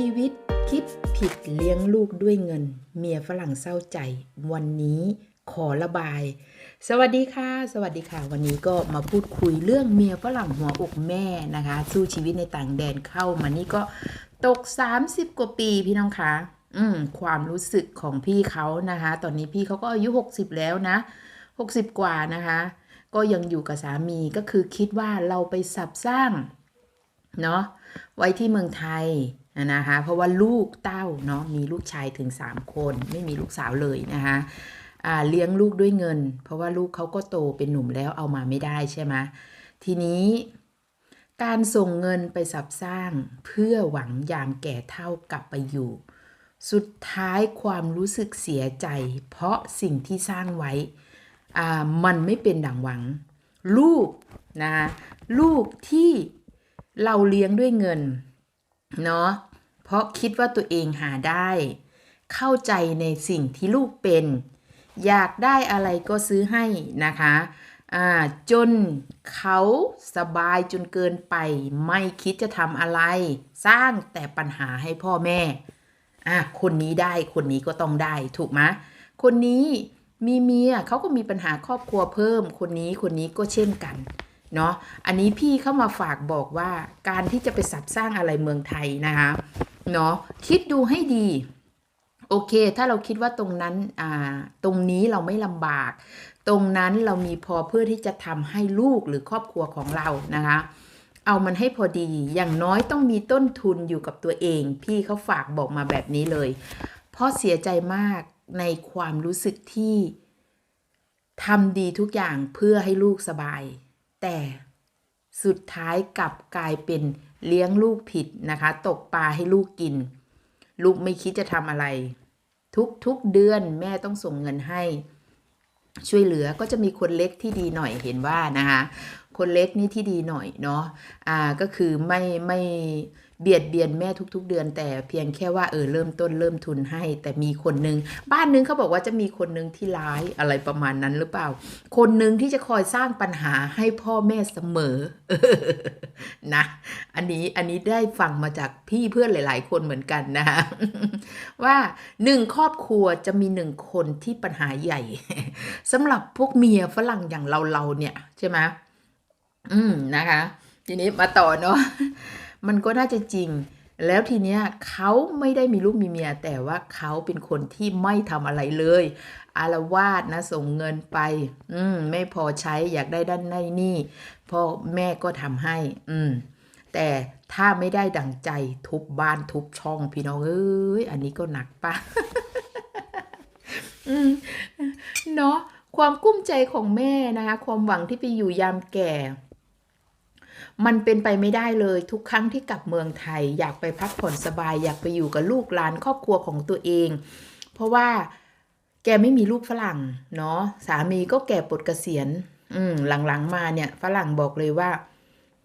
ชีวิตคิดผิดเลี้ยงลูกด้วยเงิน เมียฝรั่งเศร้าใจ วันนี้ขอระบาย สวัสดีค่ะ สวัสดีค่ะ วันนี้ก็มาพูดคุยเรื่องเมียฝรั่งหัวอกแม่นะคะ สู้ชีวิตในต่างแดนเข้ามานี่ก็ตก 30 กว่าปีพี่น้องคะอืมความรู้สึกของพี่เขานะคะ ตอนนี้พี่เขาก็อายุ 60 แล้วนะ 60 กว่านะคะ ก็ยังอยู่กับสามีก็คือคิดว่าเราไปสับสร้างเนาะไว้ที่เมืองไทย นะคะเพราะว่าลูกเต้าเนาะมีลูกชายถึง 3 คน ไม่มีลูกสาวเลยนะคะเลี้ยงลูกด้วยเงิน เพราะว่าลูกเขาก็โตเป็นหนุ่มแล้วเอามาไม่ได้ใช่ไหมทีนี้การส่งเงินไปสับสร้างเพื่อหวังยามแก่เท่ากลับไปอยู่ สุดท้ายความรู้สึกเสียใจ เพราะสิ่งที่สร้างไว้มันไม่เป็นดังหวัง ลูกนะลูกที่เราเลี้ยงด้วยเงิน เนาะเพราะคิดว่าตัวเองหาได้ เข้าใจในสิ่งที่ลูกเป็น อยากได้อะไรก็ซื้อให้นะคะจนเขาสบายจนเกินไป ไม่คิดจะทำอะไร สร้างแต่ปัญหาให้พ่อแม่อะคนนี้ได้คนนี้ก็ต้องได้ถูกไหมคนนี้มีเมียเขาก็มีปัญหาครอบครัวเพิ่ม คนนี้คนนี้ก็เช่นกัน เนาะอันนี้พี่เข้ามาฝากบอกว่าการที่จะไปสับสร้างอะไรเมืองไทยนะคะเนาะคิดดูให้ดีโอเค ถ้าเราคิดว่าตรงนั้นอ่าตรงนี้เราไม่ลำบาก ตรงนั้นเรามีพอเพื่อที่จะทำให้ลูกหรือครอบครัวของเรานะคะ เอามันให้พอดี อย่างน้อยต้องมีต้นทุนอยู่กับตัวเอง พี่เขาฝากบอกมาแบบนี้เลย เพราะเสียใจมากในความรู้สึกที่ทำดีทุกอย่างเพื่อให้ลูกสบาย แต่สุดท้ายกลับกลายเป็นเลี้ยงลูกผิดนะคะ ตกปลาให้ลูกกิน ลูกไม่คิดจะทำอะไร ทุกทุกเดือนแม่ต้องส่งเงินให้ ช่วยเหลือก็จะมีคนเล็กที่ดีหน่อยเห็นว่านะคะ คนเล็กนี่ที่ดีหน่อยเนาะอ่าก็คือไม่ไม่เบียดเบียนแม่ทุก ๆ เดือน แต่เพียงแค่ว่าเออเริ่มต้นเริ่มทุนให้ แต่มีคนนึง บ้านนึงเขาบอกว่าจะมีคนนึงที่ร้ายอะไรประมาณนั้นหรือเปล่า คนนึงที่จะคอยสร้างปัญหาให้พ่อแม่เสมอนะ อันนี้อันนี้ได้ฟังมาจากพี่เพื่อนหลาย ๆ คนเหมือนกันนะคะว่าหนึ่งครอบครัวจะมีหนึ่งคนที่ปัญหาใหญ่สำหรับพวกเมียฝรั่งอย่างเราเราเนี่ยใช่ไหม อืมนะคะ ทีนี้มาต่อเนาะมันก็น่าจะจริง แล้วทีเนี้ยเขาไม่ได้มีลูกมีเมีย แต่ว่าเขาเป็นคนที่ไม่ทำอะไรเลย อารวาสนะส่งเงินไป อืมไม่พอใช้อยากได้ด้านในนี่พ่อแม่ก็ทำให้ อืมแต่ถ้าไม่ได้ดังใจทุบบ้านทุบช่องพี่น้องเอ้ยอันนี้ก็หนักปะอืมเนาะความกุ้มใจของแม่นะคะ ความหวังที่ไปอยู่ยามแก่ มันเป็นไปไม่ได้เลยทุกครั้งที่กลับเมืองไทย อยากไปพักผ่อนสบาย อยากไปอยู่กับลูกหลานครอบครัวของตัวเอง เพราะว่าแกไม่มีลูกฝรั่งเนาะสามีก็แก่ปลดเกษียณ อืมหลังๆมาเนี่ย ฝรั่งบอกเลยว่า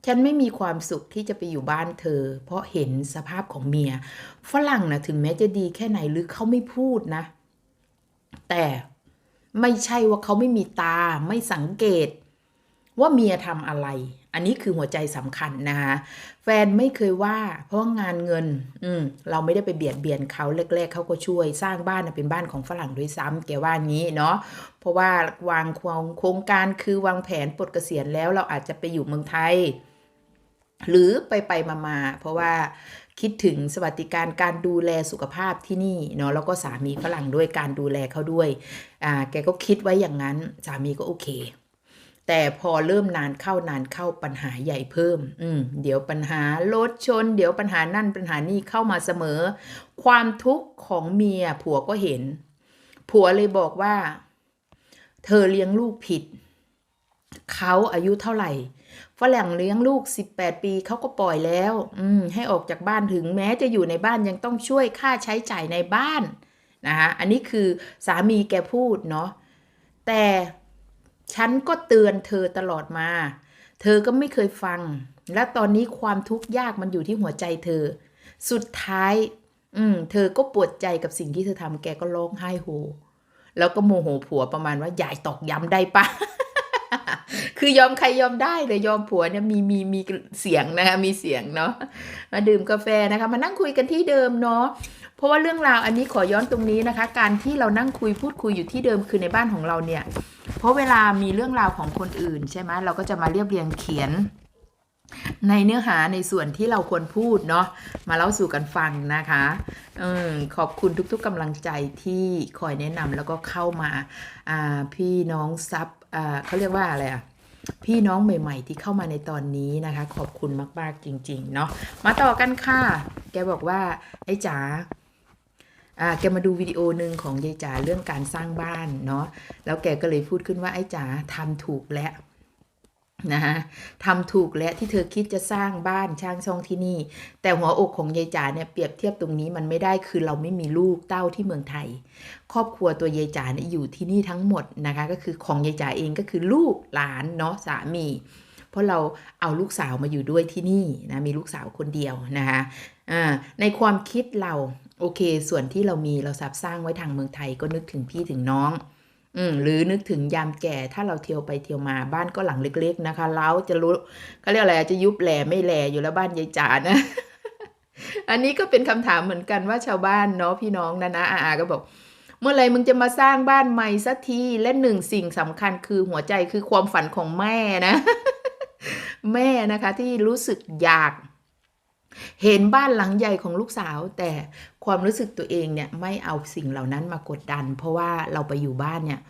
ฉันไม่มีความสุขที่จะไปอยู่บ้านเธอ เพราะเห็นสภาพของเมีย ฝรั่งนะถึงแม้จะดีแค่ไหนหรือเขาไม่พูดนะ แต่ไม่ใช่ว่าเขาไม่มีตาไม่สังเกต ว่าเมียทำอะไร อันนี้คือหัวใจสำคัญนะคะแฟนไม่เคยว่า เพราะงานเงิน อืมเราไม่ได้ไปเบียดเบียนเขาแรกๆเขาก็ช่วยสร้างบ้านเป็นบ้านของฝรั่งด้วยซ้ำแกว่างี้เนาะเพราะว่าวางโครงการคือวางแผนปลดเกษียณแล้วเราอาจจะไปอยู่เมืองไทย หรือไปไปมามาๆเพราะว่าคิดถึงสวัสดิการการดูแลสุขภาพที่นี่เนาะแล้วก็สามีฝรั่งด้วยการดูแลเขาด้วยอ่าแกก็คิดไว้อย่างนั้นสามีก็โอเค แต่พอเริ่มนานเข้านานเข้าปัญหาใหญ่เพิ่ม อืมเดี๋ยวปัญหารถชน เดี๋ยวปัญหานั่นปัญหานี่เข้ามาเสมอ ความทุกข์ของเมียผัวก็เห็น ผัวเลยบอกว่า เธอเลี้ยงลูกผิด เขาอายุเท่าไหร่ฝรั่งเลี้ยงลูก 18 ปีเขาก็ปล่อยแล้ว อืม ให้ออกจากบ้านถึงแม้จะอยู่ในบ้านยังต้องช่วยค่าใช้จ่ายในบ้านนะคะอันนี้คือสามีแกพูดเนาะแต่ ฉันก็เตือนเธอตลอดมา เธอก็ไม่เคยฟัง และตอนนี้ความทุกข์ยากมันอยู่ที่หัวใจเธอ สุดท้าย อืม เธอก็ปวดใจกับสิ่งที่เธอทำแกก็ร้องไห้โฮแล้วก็โมโหผัวประมาณว่าอย่ตอกย้ำได้ปะคือยอมใครยอมได้เลยยอมผัวเนี่ยมีมีมีเสียงนะคะมีเสียงเนาะมาดื่มกาแฟนะคะ มานั่งคุยกันที่เดิมเนาะเพราะว่าเรื่องราวอันนี้ขอย้อนตรงนี้นะคะ การที่เรานั่งคุยพูดคุยอยู่ที่เดิมคือในบ้านของเราเนี่ย เพราะเวลามีเรื่องราวของคนอื่นใช่ไหมเราก็จะมาเรียบเรียงเขียน ในเนื้อหาในส่วนที่เราควรพูดเนาะมาเล่าสู่กันฟังนะคะอขอบคุณทุกๆกำลังใจที่คอยแนะนำแล้วก็เข้ามาาพี่น้องซับเขาเรียกว่าอะไรอะพี่น้องใหม่ ๆ ที่เข้ามาในตอนนี้นะคะ ขอบคุณมาก ๆ จริง ๆ เนาะมาต่อกันค่ะ แกบอกว่า ไอ้จ๋า อ่าแกมาดูวิดีโอหนึ่งของยายจ๋าเรื่องการสร้างบ้านเนาะแล้วแกก็เลยพูดขึ้นว่าไอ้จ๋าทำถูกแล้วนะคะทำถูกแล้วที่เธอคิดจะสร้างบ้านช่างช่องที่นี่ แต่หัวอกของยายจ๋าเนี่ยเปรียบเทียบตรงนี้มันไม่ได้คือเราไม่มีลูกเต้าที่เมืองไทย ครอบครัวตัวยายจ๋าเนี่ยอยู่ที่นี่ทั้งหมดนะคะ ก็คือของยายจ๋าเองก็คือลูกหลานเนาะสามี เพราะเราเอาลูกสาวมาอยู่ด้วยที่นี่นะมีลูกสาวคนเดียวนะคะอ่าในความคิดเรา โอเค ส่วนที่เรามีเราสับสร้างไว้ทางเมืองไทยก็นึกถึงพี่ถึงน้อง อืมหรือนึกถึงยามแก่ถ้าเราเที่ยวไปเที่ยวมาบ้านก็หลังเล็ก ๆ นะคะแล้วจะรู้เขาเรียกอะไรจะยุบแหล่ไม่แหล่อยู่แล้วบ้านยายจ๋านะอันนี้ก็เป็นคำถามเหมือนกันว่าชาวบ้านเนาะพี่น้องนะนะอาอาก็บอก เมื่อไรมึงจะมาสร้างบ้านใหม่สักทีและหนึ่งสิ่งสำคัญคือหัวใจคือความฝันของแม่นะ แม่นะคะที่รู้สึกอยาก เห็นบ้านหลังใหญ่ของลูกสาว แต่ความรู้สึกตัวเองเนี่ยไม่เอาสิ่งเหล่านั้นมากดดัน เพราะว่าเราไปอยู่บ้านเนี่ย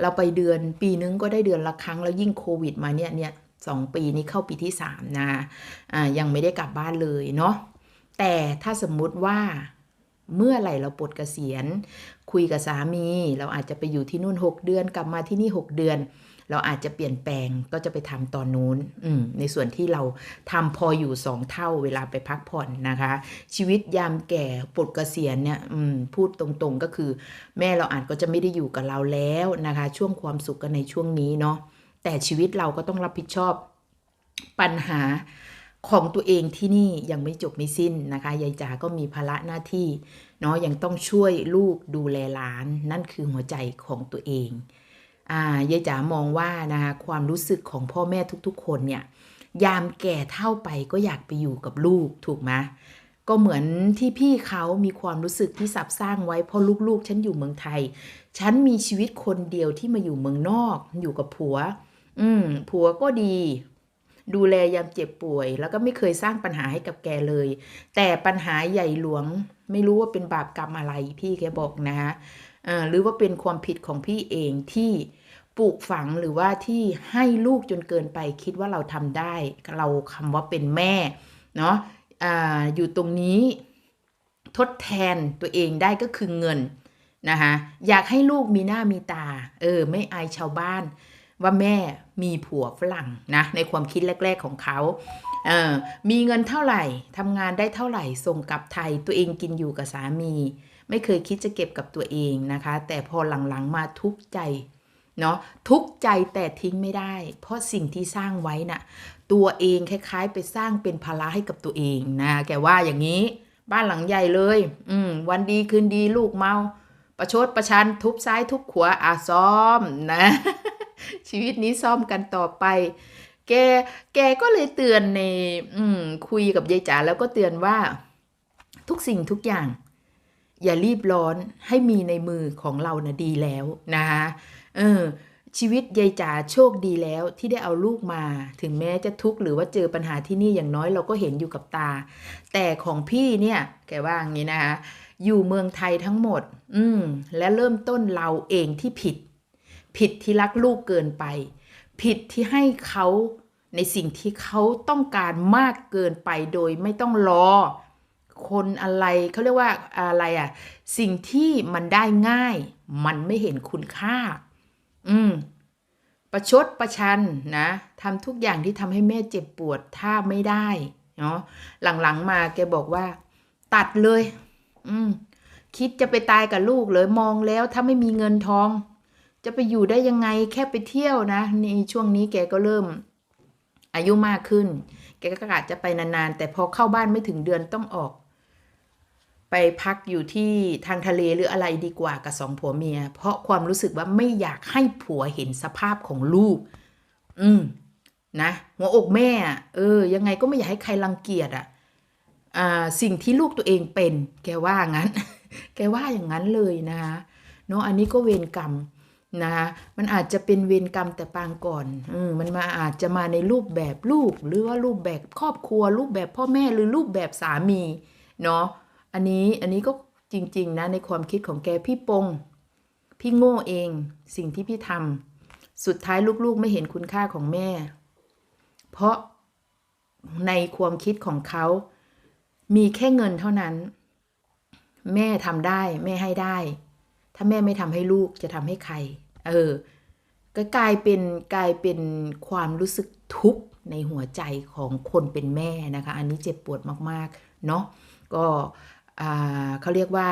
เราไปเดือนปีนึงก็ได้เดือนละครั้งแล้วยิ่งโควิดมาเนี่ยเนี่ยสองปีนี้เข้าปีที่สามนะอ่ายังไม่ได้กลับบ้านเลยเนาะแต่ถ้าสมมุติว่าเมื่อไหร่เราปลดเกษียณ คุยกับสามี เราอาจจะไปอยู่ที่นู่น 6 เดือนกลับมาที่นี่ 6 เดือน เราอาจจะเปลี่ยนแปลงก็จะไปทำตอนนู้นอืในส่วนที่เราทำพออยู่สองเท่าเวลาไปพักผ่อนนะคะ ชีวิตยามแก่ปลดเกษียณเนี่ยพูดตรงๆก็คือ แม่เราอาจก็จะไม่ได้อยู่กับเราแล้วนะคะ ช่วงความสุขกันในช่วงนี้เนาะแต่ชีวิตเราก็ต้องรับผิดชอบปัญหาของตัวเองที่นี่ยังไม่จบไม่สิ้นนะคะ ยายจ๋าก็มีภาระหน้าที่เนาะยังต้องช่วยลูกดูแลหลาน นั่นคือหัวใจของตัวเอง อ่ายายจ๋ามองว่านะคะความรู้สึกของพ่อแม่ทุกๆ คนเนี่ยยามแก่เท่าไปก็อยากไปอยู่กับลูกถูกไหมก็เหมือนที่พี่เขามีความรู้สึกที่สับสร้างไว้เพราะลูกๆ ฉันอยู่เมืองไทย ฉันมีชีวิตคนเดียวที่มาอยู่เมืองนอก อยู่กับผัว อืม ผัวก็ดี ดูแลยามเจ็บป่วย แล้วก็ไม่เคยสร้างปัญหาให้กับแกเลย แต่ปัญหาใหญ่หลวง ไม่รู้ว่าเป็นบาปกรรมอะไรพี่แกบอกนะฮะ หรือว่าเป็นความผิดของพี่เองที่ปลูกฝังหรือว่าที่ให้ลูกจนเกินไปคิดว่าเราทำได้ เราคำว่าเป็นแม่เนาะออยู่ตรงนี้ทดแทนตัวเองได้ก็คือเงินนะคะอยากให้ลูกมีหน้ามีตา เออ ไม่อายชาวบ้าน ว่าแม่มีผัวฝรั่งนะในความคิดแรก ๆของเขาเออมีเงินเท่าไหร่ทำงานได้เท่าไหร่ส่งกลับไทยตัวเองกินอยู่กับสามี ไม่เคยคิดจะเก็บกับตัวเองนะคะ แต่พอหลังๆมาทุกข์ใจเนาะทุกข์ใจแต่ทิ้งไม่ได้ เพราะสิ่งที่สร้างไว้น่ะตัวเองคล้ายๆ ไปสร้างเป็นภาระให้กับตัวเองนะแกว่าอย่างนี้บ้านหลังใหญ่เลย อืม วันดีคืนดีลูกเมา ประชดประชันทุบซ้ายทุบขวาอะซ้อมนะ ชีวิตนี้ซ่อมกันต่อไป แกแกก็เลยเตือนใน อืม คุยกับยายจ๋าแล้วก็เตือนว่า ทุกสิ่งทุกอย่าง อย่ารีบร้อนให้มีในมือของเรานะดีแล้วนะคะเออชีวิตยายจ๋าโชคดีแล้วที่ได้เอาลูกมา ถึงแม้จะทุกข์หรือว่าเจอปัญหาที่นี่อย่างน้อยเราก็เห็นอยู่กับตา แต่ของพี่เนี่ยแกว่าอย่างนี้นะคะอยู่เมืองไทยทั้งหมด อืมและเริ่มต้นเราเองที่ผิด ผิดที่รักลูกเกินไป ผิดที่ให้เขาในสิ่งที่เขาต้องการมากเกินไปโดยไม่ต้องรอ คนอะไรเขาเรียกว่าอะไรอะสิ่งที่มันได้ง่าย มันไม่เห็นคุณค่า อืม ประชดประชันนะทำทุกอย่างที่ทำให้แม่เจ็บปวดถ้าไม่ได้เนาะหลังๆมาแกบอกว่า ตัดเลย อืม คิดจะไปตายกับลูกเลยมองแล้วถ้าไม่มีเงินทอง จะไปอยู่ได้ยังไงแค่ไปเที่ยวนะในช่วงนี้แกก็เริ่ม อายุมากขึ้น แกก็กะจะไปนานๆ แต่พอเข้าบ้านไม่ถึงเดือนต้องออก ไปพักอยู่ที่ทางทะเลหรืออะไรดีกว่ากับสองผัวเมีย เพราะความรู้สึกว่าไม่อยากให้ผัวเห็นสภาพของลูก อืมนะหัวอกแม่เออ ยังไงก็ไม่อยากให้ใครรังเกียจอะอ่าสิ่งที่ลูกตัวเองเป็น แกว่างั้น แกว่าอย่างนั้นเลยนะคะเนาะอันนี้ก็เวรกรรมนะคะมันอาจจะเป็นเวรกรรมแต่ปางก่อนอืมมันมาอาจจะมาในรูปแบบลูก หรือว่ารูปแบบครอบครัว รูปแบบพ่อแม่หรือรูปแบบสามี เนาะ อันนี้อันนี้ก็จริง ๆ นะ ในความคิดของแกพี่ปง พี่โง่เอง สิ่งที่พี่ทำสุดท้ายลูกๆไม่เห็นคุณค่าของแม่ เพราะในความคิดของเขา มีแค่เงินเท่านั้น แม่ทำได้ แม่ให้ได้ ถ้าแม่ไม่ทำให้ลูกจะทำให้ใคร เออ ก็กลายเป็นกลายเป็นความรู้สึกทุกข์ในหัวใจของคนเป็นแม่นะคะ อันนี้เจ็บปวดมากๆ เนาะก็ เขาเรียกว่า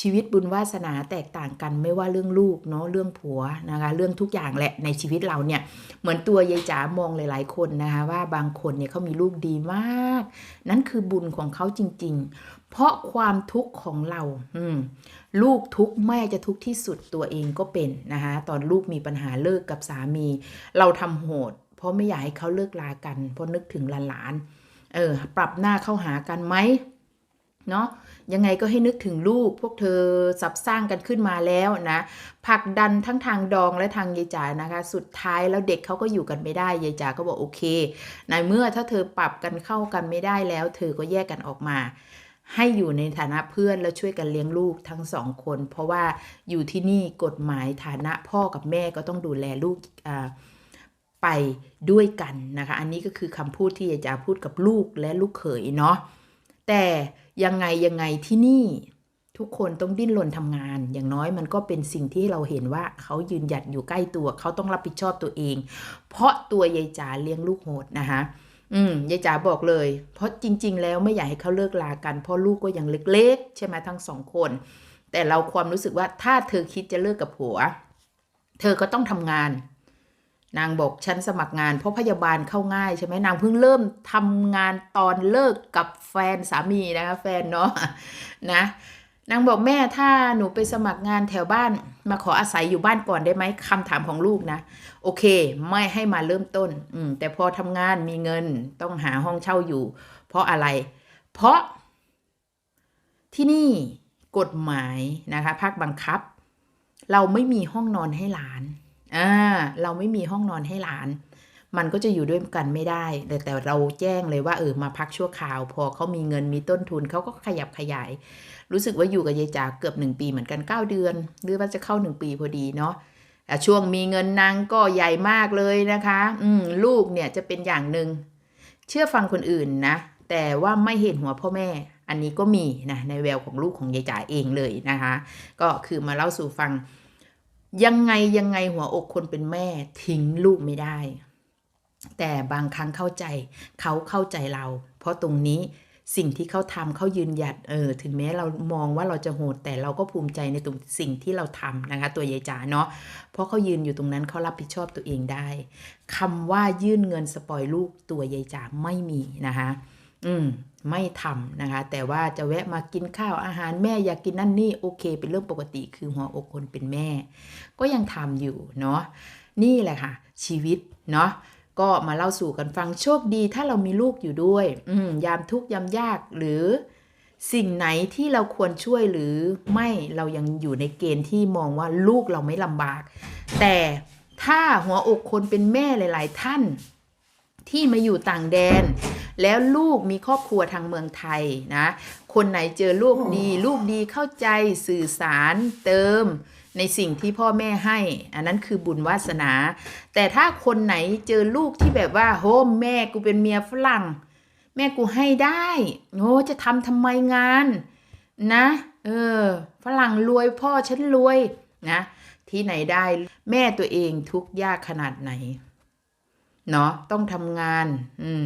ชีวิตบุญวาสนาแตกต่างกันไม่ว่าเรื่องลูกเนาะเรื่องผัวนะคะเรื่องทุกอย่างแหละในชีวิตเราเนี่ยเหมือนตัวยายจ๋ามองหลาย ๆ คนนะคะว่าบางคนเนี่ยเขามีลูกดีมาก นั่นคือบุญของเขาจริง ๆ เพราะความทุกข์ของเราอืลูกทุกข์แม่จะทุกข์ที่สุดตัวเองก็เป็นนะคะตอนลูกมีปัญหาเลิกกับสามี เราทำโหด เพราะไม่อยากให้เขาเลิกลากัน เพราะนึกถึงหลานๆเออปรับหน้าเข้าหากันไหมเนาะ ยังไงก็ให้นึกถึงลูก พวกเธอสับสร้างกันขึ้นมาแล้วนะผลักดันทั้งทางดองและทางยายจ๋านะคะ สุดท้ายแล้วเด็กเขาก็อยู่กันไม่ได้ยายจ๋าก็บอกโอเคในเมื่อถ้าเธอปรับกันเข้ากันไม่ได้แล้ว เธอก็แยกกันออกมา ให้อยู่ในฐานะเพื่อนแล้วช่วยกันเลี้ยงลูกทั้งสองคน เพราะว่าอยู่ที่นี่กฎหมายฐานะพ่อกับแม่ก็ต้องดูแลลูกอ่าไปด้วยกันนะคะ อันนี้ก็คือคำพูดที่ยายจ๋าพูดกับลูกและลูกเขยเนาะ แต่ยังไงยังไงที่นี่ทุกคนต้องดิ้นรนทำงาน อย่างน้อยมันก็เป็นสิ่งที่เราเห็นว่าเขายืนหยัดอยู่ใกล้ตัว เขาต้องรับผิดชอบตัวเอง เพราะตัวยายจ๋าเลี้ยงลูกโหดนะคะอืมยายจ๋าบอกเลย เพราะจริง ๆ แล้วไม่อยากให้เขาเลิกลากัน เพราะลูกก็ยังเล็กๆ ใช่ไหมทั้งสองคน แต่เราความรู้สึกว่าถ้าเธอคิดจะเลิกกับผัว เธอก็ต้องทำงาน นางบอกฉันสมัครงานเพราะพยาบาลเข้าง่ายใช่ไหมนางเพิ่งเริ่มทำงานตอนเลิกกับแฟนสามีนะคะแฟนเนาะนะนางบอกแม่ถ้าหนูไปสมัครงานแถวบ้านมาขออาศัยอยู่บ้านก่อนได้ไหมคำถามของลูกนะ โอเค ไม่ให้มาเริ่มต้น อืมแต่พอทำงานมีเงินต้องหาห้องเช่าอยู่ เพราะอะไร เพราะ ที่นี่กฎหมายนะคะภาคบังคับ เราไม่มีห้องนอนให้หลาน อ่าเราไม่มีห้องนอนให้หลาน มันก็จะอยู่ด้วยกันไม่ได้ แต่แต่เราแจ้งเลยว่าเออมาพักชั่วคราว พอเขามีเงินมีต้นทุนเขาก็ขยับขยาย รู้สึกว่าอยู่กับยายจ๋าเกือบหนึ่งปีเหมือนกัน 9 เดือน หรือว่าจะเข้าหนึ่งปีพอดีเนาะแต่ช่วงมีเงินนางก็ใหญ่มากเลยนะคะ อืมลูกเนี่ยจะเป็นอย่างหนึ่งเชื่อฟังคนอื่นนะ แต่ว่าไม่เห็นหัวพ่อแม่ อันนี้ก็มีนะในแววของลูกของยายจ๋าเองเลยนะคะ ก็คือมาเล่าสู่ฟัง ยังไงยังไงหัวอกคนเป็นแม่ทิ้งลูกไม่ได้ แต่บางครั้งเข้าใจเขาเข้าใจเรา เพราะตรงนี้สิ่งที่เขาทำเขายืนหยัดเออถึงแม้เรามองว่าเราจะโหดแต่เราก็ภูมิใจในตรงสิ่งที่เราทำนะคะ ตัวยายจ๋าเนาะเพราะเขายืนอยู่ตรงนั้นเขารับผิดชอบตัวเองได้คำว่ายื่นเงินสปอยลูกตัวยายจ๋าไม่มีนะคะ อืมไม่ทำนะคะ แต่ว่าจะแวะมากินข้าวอาหารแม่อยากกินนั่นนี่โอเค เป็นเรื่องปกติคือหัวอกคนเป็นแม่ ก็ยังทำอยู่เนาะนี่แหละค่ะ ชีวิตเนาะก็มาเล่าสู่กันฟังโชคดีถ้าเรามีลูกอยู่ด้วย อืมยามทุกยามยากหรือ สิ่งไหนที่เราควรช่วยหรือไม่เรายังอยู่ในเกณฑ์ที่มองว่าลูกเราไม่ลำบาก แต่ถ้าหัวอกคนเป็นแม่หลาย ๆ ท่าน ที่มาอยู่ต่างแดน แล้วลูกมีครอบครัวทางเมืองไทยนะคนไหนเจอลูกดี ลูกดีเข้าใจสื่อสารเติมในสิ่งที่พ่อแม่ให้ อันนั้นคือบุญวาสนา แต่ถ้าคนไหนเจอลูกที่แบบว่าโฮมแม่กูเป็นเมียฝรั่ง แม่กูให้ได้โอ้จะทำทำไมงาน นะ เออ ฝรั่งรวยพ่อฉันรวยนะ ที่ไหนได้แม่ตัวเองทุกข์ยากขนาดไหน เนาะต้องทำงาน อืม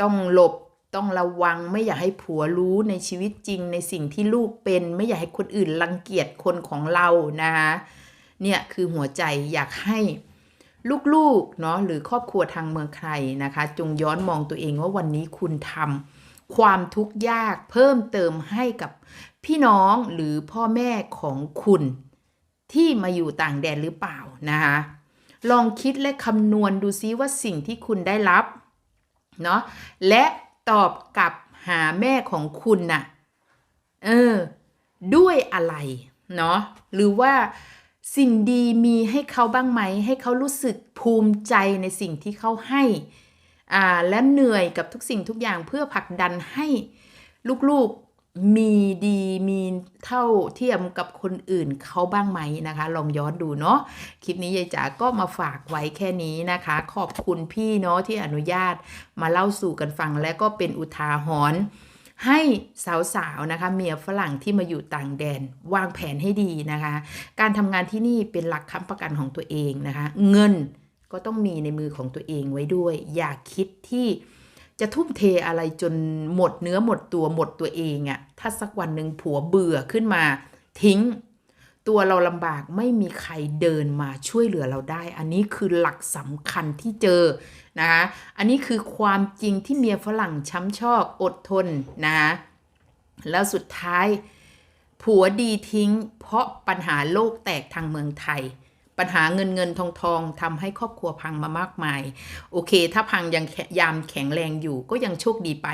ต้องหลบต้องระวังไม่อยากให้ผัวรู้ในชีวิตจริงในสิ่งที่ลูกเป็น ไม่อยากให้คนอื่นรังเกียจคนของเรานะคะเนี่ยคือหัวใจอยากให้ลูกๆเนาะหรือครอบครัวทางเมืองไทยนะคะ จงย้อนมองตัวเองว่าวันนี้คุณทำความทุกข์ยากเพิ่มเติมให้กับพี่น้องหรือพ่อแม่ของคุณที่มาอยู่ต่างแดนหรือเปล่านะคะ ลองคิดและคำนวณดูซิว่าสิ่งที่คุณได้รับเนาะและตอบกลับหาแม่ของคุณน่ะเออด้วยอะไรเนาะหรือว่าสิ่งดีมีให้เขาบ้างไหม ให้เขารู้สึกภูมิใจในสิ่งที่เขาให้อ่าและเหนื่อยกับทุกสิ่งทุกอย่างเพื่อผลักดันให้ลูกๆ มีดีมีเท่าเทียมกับคนอื่นเขาบ้างไหมนะคะ ลองย้อนดูเนาะคลิปนี้ยายจ๋าก็มาฝากไว้แค่นี้นะคะ ขอบคุณพี่เนาะที่อนุญาตมาเล่าสู่กันฟังและก็เป็นอุทาหรณ์ให้สาวๆนะคะเมียฝรั่งที่มาอยู่ต่างแดน วางแผนให้ดีนะคะ การทำงานที่นี่เป็นหลักค้ำประกันของตัวเองนะคะ เงินก็ต้องมีในมือของตัวเองไว้ด้วย อย่าคิดที่ จะทุ่มเทอะไรจนหมดเนื้อหมดตัวหมดตัวเองอะถ้าสักวันหนึ่งผัวเบื่อขึ้นมา ทิ้ง ตัวเราลำบากไม่มีใครเดินมาช่วยเหลือเราได้ อันนี้คือหลักสำคัญที่เจอนะคะอันนี้คือความจริงที่เมียฝรั่งช้ำชอกอดทนนะคะแล้วสุดท้ายผัวดีทิ้ง เพราะปัญหาโลกแตกทางเมืองไทย ปัญหาเงินเงินทองทองทำให้ครอบครัวพังมามากมาย โอเค ถ้าพังยังยามแข็งแรงอยู่ก็ยังโชคดีไป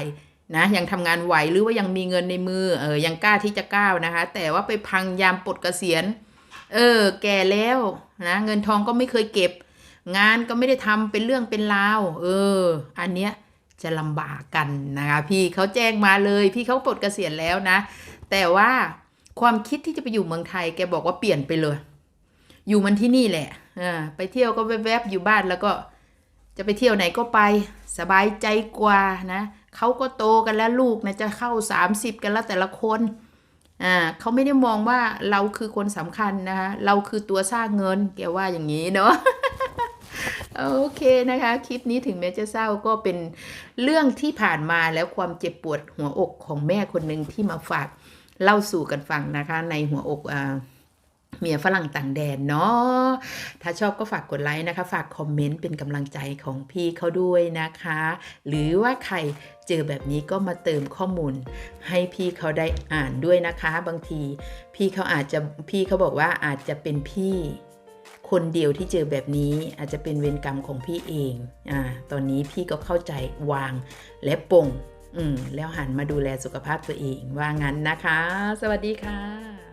นะยังทำงานไหวหรือว่ายังมีเงินในมือเออยังกล้าที่จะก้าวนะคะ แต่ว่าไปพังยามปลดเกษียณเออ แก่แล้วนะเงินทองก็ไม่เคยเก็บ งานก็ไม่ได้ทำเป็นเรื่องเป็นราวเออ อันเนี้ยจะลำบากกันนะคะ พี่เขาแจ้งมาเลย พี่เขาปลดเกษียณแล้วนะ แต่ว่าความคิดที่จะไปอยู่เมืองไทย แกบอกว่าเปลี่ยนไปเลย อยู่มันที่นี่แหละอ่าไปเที่ยวก็แวบๆอยู่บ้านแล้วก็จะไปเที่ยวไหนก็ไปสบายใจกว่านะเขาก็โตกันแล้วลูกนะจะเข้า 30 กันแล้วแต่ละคนอ่าเขาไม่ได้มองว่าเราคือคนสำคัญนะคะ เราคือตัวสร้างเงินแกว่าอย่างนี้เนาะโอเคนะคะ คลิปนี้ถึงแม้จะเศร้าก็เป็นเรื่องที่ผ่านมาแล้วความเจ็บปวดหัวอกของแม่คนหนึ่งที่มาฝากเล่าสู่กันฟังนะคะ ในหัวอกอ่า เมียฝรั่งต่างแดนเนาะถ้าชอบก็ฝากกดไลค์นะคะ ฝากคอมเมนต์เป็นกำลังใจของพี่เขาด้วยนะคะ หรือว่าใครเจอแบบนี้ก็มาเติมข้อมูล ให้พี่เขาได้อ่านด้วยนะคะ บางที พี่เขาอาจจะพี่เขาบอกว่าอาจจะเป็นพี่คนเดียวที่เจอแบบนี้อาจจะเป็นเวรกรรมของพี่เอง อ่า ตอนนี้พี่ก็เข้าใจวางและปลงอืม แล้วหันมาดูแลสุขภาพตัวเองว่างั้นนะคะ สวัสดีค่ะ